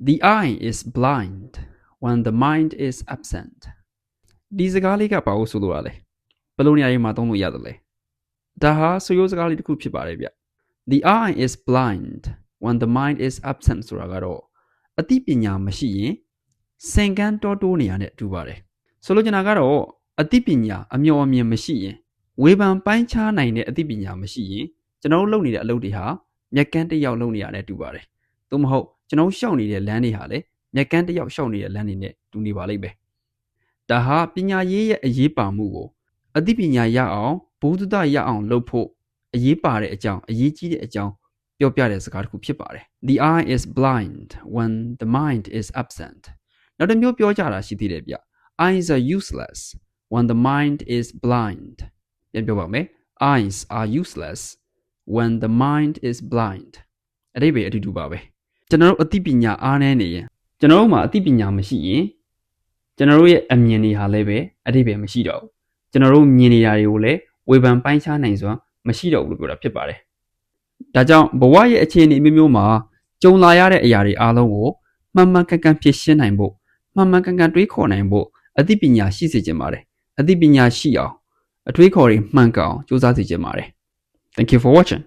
The eye is blind when the mind is absent ဒီစကားလေးကဘာလို့ဆိုလိုရလဲဘယ်လိုနေရာတွေမှာသုံးလို့ရတယ်လဲဒါဟာဆိုရိုးစကားလေးတစ်ခုဖြစ်ပါတယ်ဗျ The eye is blind when the mind is absent ဆိုတာကတော့အသိပညာမရှိရင်စင်ကန်းတောတိုးနေရတဲ့အတူပါတယ်ဆိုလိုချင်တာကတော့အသိပညာအမျှော်အမြင်မရှိရင်ဝေဖန်ပိုင်းခြားနိုင်တဲ့အသိပညာမရှိရင်ကျွန်တော်တို့လုပ်နေတဲ့အလုပ်တွေဟာမျက်ကန်းတစ်ယောက်လုပ်နေရတဲ့အတူပါတယ်သို့မဟုတ် ကျွန်တော်တို့ရှောက်နေတဲ့လမ်းတွေဟာလည်းမျက်ကန်းတစ်ယောက်ရှောက်နေတဲ့လမ်းတွေနဲ့တူနေပါလိမ့်မယ်ဒါဟာပညာရေးရဲ့အရေးပါမှုကိုအသိပညာရအောင်ဘုဒ္ဓတရအောင်လုပ်ဖို့အရေးပါတဲ့အကြောင်းအရေးကြီးတဲ့အကြောင်းပြောပြတဲ့စကားတစ်ခုဖြစ်ပါတယ် The eye is blind when the mind is absent နောက်တစ်မျိုးပြောကြတာရှိသေးတယ်ဗျ Eyes are useless when the mind is blind ပြန်ပြောပါမယ် Eyes are useless when the mind is blind အဲ့ဒီပဲအတူတူပါပဲ ကျွန်တော်တို့အသိပညာအားနည်းနေရင်ကျွန်တော်တို့မှာအသိပညာမရှိရင်ကျွန်တော်တို့ရဲ့အမြင်တွေဟာလည်းပဲအတိပဲမရှိတော့ဘူးကျွန်တော်တို့မြင်နေတာတွေကိုလည်းဝေဖန်ပိုင်းခြားနိုင်စွာမရှိတော့ဘူးလို့ပြောတာဖြစ်ပါတယ်ဒါကြောင့်ဘဝရဲ့အခြေအနေမျိုးမျိုးမှာကြုံလာရတဲ့အရာတွေအားလုံးကိုမှန်မှန်ကန်ကန်ဖြေရှင်းနိုင်ဖို့မှန်မှန်ကန်ကန်တွေးခေါ်နိုင်ဖို့အသိပညာရှိစေချင်ပါတယ်အသိပညာရှိအောင်အတွေးခေါ်တွေမှန်ကန်အောင်စူးစမ်းစေချင်ပါတယ် Thank you for watching